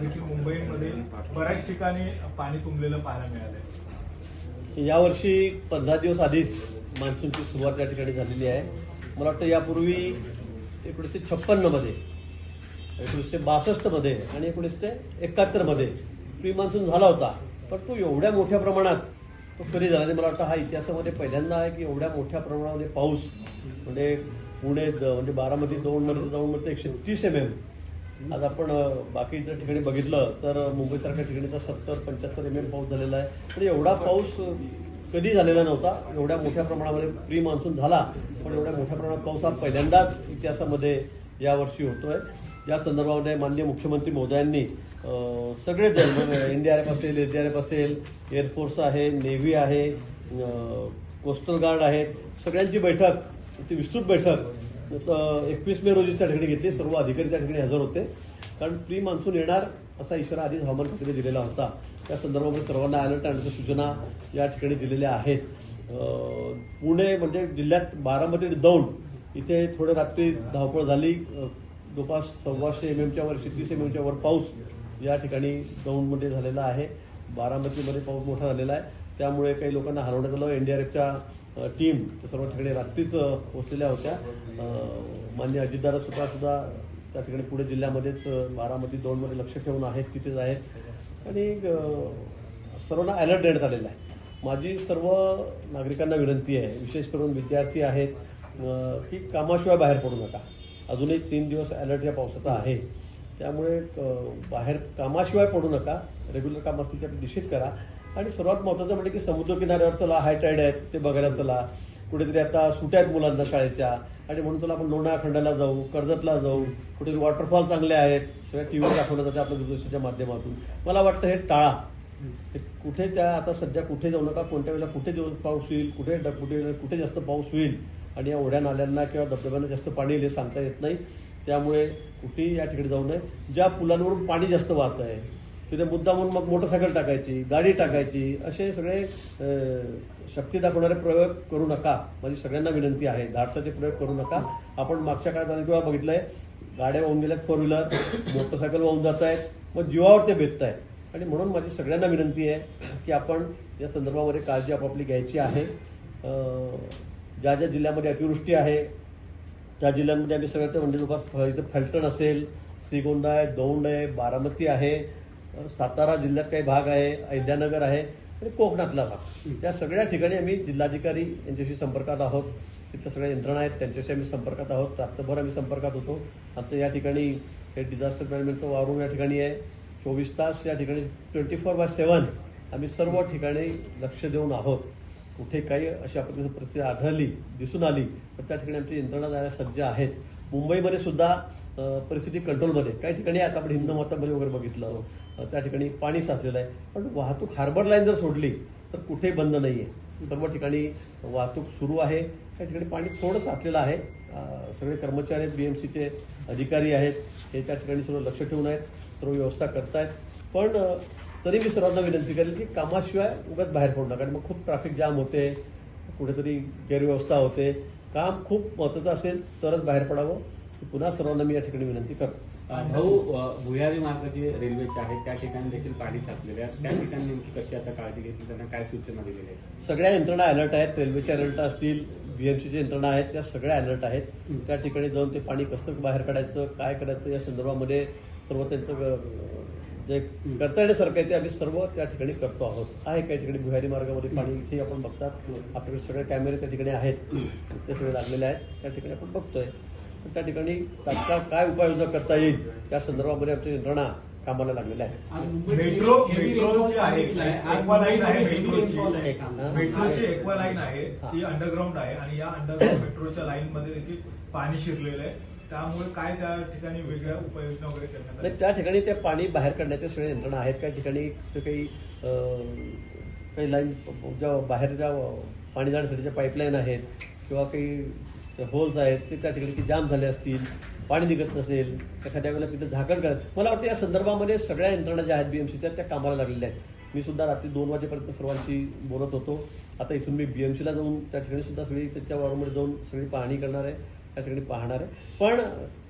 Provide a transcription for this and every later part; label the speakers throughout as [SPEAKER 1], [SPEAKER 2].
[SPEAKER 1] देखील मुंबईमध्ये बऱ्याच ठिकाणी पाणी तुंबलेलं पाहायला मिळालंय.
[SPEAKER 2] यावर्षी पंधरा दिवस आधीच मान्सूनची सुरुवात या ठिकाणी झालेली आहे. मला वाटतं यापूर्वी एकोणीसशे छप्पन्नमध्ये एकोणीसशे बासष्टमध्ये आणि एकोणीसशे एकाहत्तरमध्ये प्री मान्सून झाला होता. पण तो एवढ्या मोठ्या प्रमाणात तो कधी झाला मला वाटतं हा इतिहासामध्ये पहिल्यांदा आहे की एवढ्या मोठ्या प्रमाणामध्ये पाऊस म्हणजे पुणे द- म्हणजे बारामती जाऊन नव्हतं एकशे तीस एम एम आज आपण बाकी इतर ठिकाणी बघितलं तर मुंबईसारख्या ठिकाणी तर सत्तर पंच्याहत्तर एम एम पाऊस झालेला आहे. पण एवढा पाऊस कधी झालेला नव्हता. एवढ्या मोठ्या प्रमाणामध्ये प्री मान्सून झाला पण एवढ्या मोठ्या प्रमाणात पाऊस हा पहिल्यांदाच इतिहासामध्ये यावर्षी होतोय. या संदर्भामध्ये माननीय मुख्यमंत्री मोदयांनी सगळे दल एनडीआरएफ असेल एसडीआरएफ असेल एअरफोर्स आहे नेव्ही आहे कोस्टल गार्ड आहे सगळ्यांची बैठक ती विस्तृत बैठक एकवीस मे रोजी त्या ठिकाणी घेतली. सर्व अधिकारी त्या ठिकाणी हजर होते. कारण प्री मान्सून येणार असा इशारा आधीच हवामान खात्याने दिलेला होता. त्या संदर्भामध्ये सर्वांना अलर्ट आणण्याच्या सूचना या ठिकाणी दिलेल्या आहेत. पुणे म्हणजे जिल्ह्यात बारामती आणि दौंड इथे थोडे रात्री धावपळ झाली. दुपार सव्वाशे एम एमच्या वर तीस एम एमच्या वर पाऊस या ठिकाणी दौंडमध्ये झालेला आहे. बारामतीमध्ये पाऊस मोठा झालेला आहे. त्यामुळे काही लोकांना हलवण्यात आलं एनडीआरएफच्या टीम त्या सर्व ठिकाणी रात्रीच पोहोचलेल्या होत्या. मान्य अजितदारा सुद्धा सुद्धा त्या ठिकाणी पुणे जिल्ह्यामध्येच बारामती दोनमध्ये लक्ष ठेवून आहेत तिथेच आहेत. आणि सर्वांना अलर्ट देण्यात आलेला आहे. माझी सर्व नागरिकांना विनंती आहे विशेष करून विद्यार्थी आहेत की कामाशिवाय बाहेर पडू नका. अजूनही तीन दिवस अलर्ट या पावसाचा आहे. त्यामुळे बाहेर कामाशिवाय पडू नका. रेग्युलर काम असतील ते निश्चित करा. आणि सर्वात महत्त्वाचं म्हणजे की समुद्रकिनाऱ्यावर चला हाय टाईड आहेत ते बघायला चला. कुठेतरी आता सुट्या आहेत मुलांना शाळेच्या. आणि म्हणून चला आपण लोणाखंडाला जाऊ कर्जतला जाऊ. कुठेतरी वॉटरफॉल चांगले आहेत. सगळ्या टी व्हीवर दाखवलं जाते आपल्या दूरदर्शनच्या माध्यमातून. मला वाटतं हे टाळा. कुठे त्या आता सध्या कुठे जाऊ नका कोणत्या वेळेला कुठे जाऊन पाऊस होईल कुठे ड- कुठे कुठे जास्त पाऊस होईल. आणि या ओढ्या नाल्यांना किंवा धबधब्यांना जास्त पाणी येईल हे सांगता येत नाही. त्यामुळे कुठेही या ठिकाणी जाऊ नये. ज्या पुलांवरून पाणी जास्त वाहत आहे तिथे म्हणून मग मोटरसायकल टाकायची गाडी टाकायची असे सगळे शक्ती दाखवणारे प्रयोग करू नका. माझी सगळ्यांना विनंती आहे. धाडसाचे प्रयोग करू नका. आपण मागच्या काळात अनेक वेळा बघितलंय गाड्या वाहून गेल्यात फोर व्हीलर मोटरसायकल वाहून जात आहेत मग जीवावर ते भेटत आहेत आणि म्हणून माझी सगळ्यांना विनंती आहे की आपण या संदर्भामध्ये काळजी आपापली घ्यायची आहे. ज्या ज्या जिल्ह्यामध्ये अतिवृष्टी आहे त्या जिल्ह्यांमध्ये आम्ही सगळ्यात म्हणजे जवळपास इथं फलटण असेल श्रीगोंदा आहे दौंड आहे बारामती आहे सातारा जिल्ह्यात काही भाग आहे अहिल्यानगर आहे आणि कोकणातला भाग. या सगळ्या ठिकाणी आम्ही जिल्हाधिकारी यांच्याशी संपर्कात आहोत. तिथल्या सगळ्या यंत्रणा आहेत त्यांच्याशी आम्ही संपर्कात आहोत. रात्रभर आम्ही संपर्कात होतो. आमचं या ठिकाणी हे डिझास्टर मॅनेजमेंटचं वारून या ठिकाणी आहे. चोवीस तास या ठिकाणी ट्वेंटी फोर बाय सेवन आम्ही सर्व ठिकाणी लक्ष देऊन आहोत. कुठे काही अशा पद्धतीची परिस्थिती आढळली दिसून आली तर त्या ठिकाणी आमची यंत्रणा जायला सज्ज आहेत. मुंबईमध्ये सुद्धा परिस्थिती कंट्रोलमध्ये. काही ठिकाणी आता आपण हिंद मातामध्ये वगैरे बघितलं त्या ठिकाणी पाणी साचलेलं आहे. पण वाहतूक हार्बर लाईन जर सोडली तर कुठेही बंद नाही आहे सर्व ठिकाणी वाहतूक सुरू आहे. त्या ठिकाणी पाणी थोडं साचलेलं आहे. सगळे कर्मचारी आहेत बीएमसीचे अधिकारी आहेत. हे त्या ठिकाणी सर्व लक्ष ठेवून आहेत सर्व व्यवस्था करतायत. पण तरी मी सर्वांना विनंती करेल की कामाशिवाय उगाच बाहेर पडू नका. मग खूप ट्रॅफिक जाम होते कुठेतरी गैरव्यवस्था होते. काम खूप महत्त्वाचं असेल तरच बाहेर पडावं. पुन्हा सर्वांना मी या ठिकाणी विनंती करतो.
[SPEAKER 3] भाऊ भुयारी मार्ग जे रेल्वेचे आहेत त्या ठिकाणी देखील पाणी साचलेले आहे त्या ठिकाणी नेमकी कशी आता काळजी घेतली त्यांना काय सूचना दिलेल्या आहेत?
[SPEAKER 2] सगळ्या यंत्रणा अलर्ट आहेत. रेल्वेच्या अलर्ट असतील बीएमसीच्या यंत्रणा आहेत त्या सगळ्या अलर्ट आहेत. त्या ठिकाणी जाऊन ते पाणी कसं बाहेर काढायचं काय करायचं या संदर्भामध्ये सर्व त्यांचं जे करता येण्यासारखं आहे ते आम्ही सर्व त्या ठिकाणी करतो आहोत. आहे काही ठिकाणी भुयारी मार्गामध्ये पाणी इथे आपण बघतात. आपल्याकडे सगळे कॅमेरे त्या ठिकाणी आहेत. ते सगळे लागलेले आहेत. त्या ठिकाणी आपण बघतोय. त्या ठिकाणी तात्काळ काय उपाययोजना करता येईल त्या संदर्भामध्ये आमच्या यंत्रणा कामाला लागलेल्या आहेत
[SPEAKER 1] मेट्रोची एक्वा लाईन आहे ती अंडरग्राऊंड आहे आणि या अंडरग्राऊंड मेट्रोच्या लाईन मध्ये देखील पाणी शिरलेलं आहे. त्यामुळे काय त्या ठिकाणी वेगळ्या उपाययोजना वगैरे करण्यात
[SPEAKER 2] नाही त्या ठिकाणी ते पाणी बाहेर काढण्याच्या सगळ्या यंत्रणा आहेत. काही ठिकाणी काही काही लाईन ज्या बाहेर ज्या पाणी जाण्यासाठीच्या पाईपलाईन आहेत किंवा काही होल्स आहेत ते त्या ठिकाणी जाम झाले असतील पाणी निघत नसेल एखाद्या वेळेला तिथे झाकण करत मला वाटतं या संदर्भामध्ये सगळ्या यंत्रणा ज्या आहेत बीएमसीच्या त्या कामाला लागलेल्या आहेत. मी सुद्धा रात्री दोन वाजेपर्यंत सर्वांशी बोलत होतो. आता इथून मी बीएमसीला जाऊन त्या ठिकाणी सुद्धा सगळी त्याच्या वॉर्डमध्ये जाऊन सगळी पाहणी करणार आहे त्या ठिकाणी पाहणार आहे. पण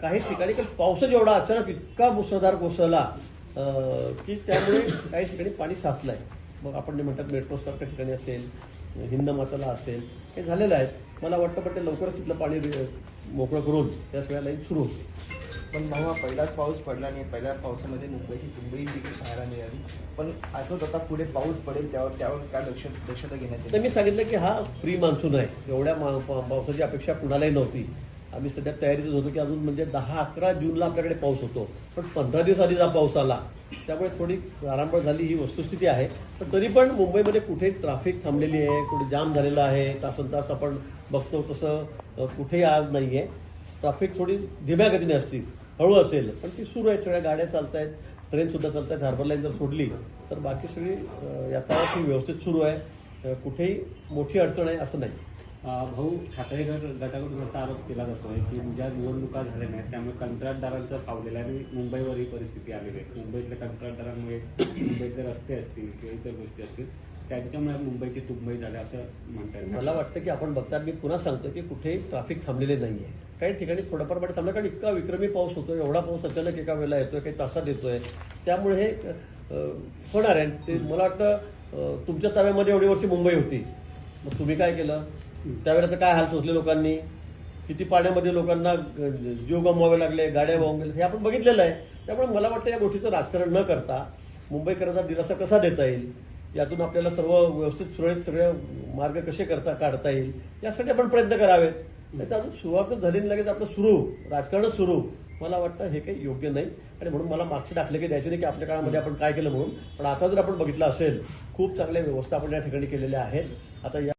[SPEAKER 2] काही ठिकाणी कारण पावसाच एवढा अचानक इतका मुसळधार कोसळला की त्यामुळे काही ठिकाणी पाणी साचलं आहे मग आपण जे म्हणतात मेट्रो सारख्या ठिकाणी असेल हिंदमाताला असेल हे झालेलं आहे. मला वाटतं पण ते लवकरच तिथलं पाणी मोकळं करून त्या सगळ्या लाईन सुरू होतील
[SPEAKER 4] पण भाऊ हा पहिलाच पाऊस पडला आणि पहिल्या पावसामध्ये मुंबईची मुंबई देखील पाहायला मिळाली. पण असंच आता पुढे पाऊस पडेल त्यावर त्यावर काय लक्ष दक्षता घेण्यात
[SPEAKER 2] तर मी
[SPEAKER 4] येईल
[SPEAKER 2] सांगितलं की हा प्री मान्सून आहे. एवढ्या पावसाची अपेक्षा कुणालाही नव्हती. आम्ही सध्या तयारीतच होतो की अजून म्हणजे दहा अकरा जूनला आपल्याकडे पाऊस होतो. पण पंधरा दिवस आधीच हा पाऊस आला. त्यामुळे थोडी आरामबळ झाली ही वस्तुस्थिती आहे. पण तरी पण मुंबईमध्ये कुठे ट्रॅफिक थांबलेली आहे कुठे जाम झालेला आहे तासन तास आपण बघतो तसं कुठेही आज नाही आहे ट्रॅफिक थोडी धीम्या गतीने असतील हळू असेल पण ती सुरू आहे सगळ्या गाड्या चालत आहेत ट्रेनसुद्धा चालत आहेत हार्बर लाईन जर सोडली तर बाकी सगळी यातायात ही व्यवस्थित सुरू आहे. कुठेही मोठी अडचण आहे असं नाही.
[SPEAKER 3] भाऊ ठाकरे गट गटाकडून असा आरोप केला जातो आहे की ज्या निवडणुका झाल्या नाहीत त्यामुळे कंत्राटदारांचा फावलेला आणि मुंबईवर ही परिस्थिती आलेली आहे. मुंबईतल्या कंत्राटदारांमुळे मुंबईतले रस्ते असतील किंवा इतर गोष्टी असतील त्यांच्यामुळे मुंबईची तुंबई झाली असं म्हणता येईल.
[SPEAKER 2] मला वाटतं की आपण बघतात मी पुन्हा सांगतो की कुठेही ट्रॅफिक थांबलेले नाही आहे काही ठिकाणी थोडंफार पाणी थांबलं कारण इतका विक्रमी पाऊस होतो एवढा पाऊस अचानक एका वेळेला येतोय काही तासात येतोय. त्यामुळे हे होणार आहे. ते मला वाटतं तुमच्या ताब्यामध्ये एवढी वर्षी मुंबई होती. मग तुम्ही काय केलं? त्यावेळेला तर काय हाल सोचले लोकांनी? किती पाण्यामध्ये लोकांना जीव गमवावे लागले गाड्या वाहून गेले हे आपण बघितलेलं आहे. त्यामुळे मला वाटतं या गोष्टीचं राजकारण न करता मुंबईकरांना दिलासा कसा देता येईल? यातून आपल्याला सर्व व्यवस्थित सुरळीत सगळे मार्ग कसे करता काढता येईल? यासाठी आपण प्रयत्न करावेत. नाही तर अजून सुरुवातच झाली लगेच आपलं सुरू राजकारणच सुरू. मला वाटतं हे काही योग्य नाही. आणि म्हणून मला मागचे दाखले काही द्यायचे नाही की आपल्या काळामध्ये आपण काय केलं म्हणून. पण आता जर आपण बघितलं असेल खूप चांगल्या व्यवस्था आपण या ठिकाणी केलेल्या आहेत. आता या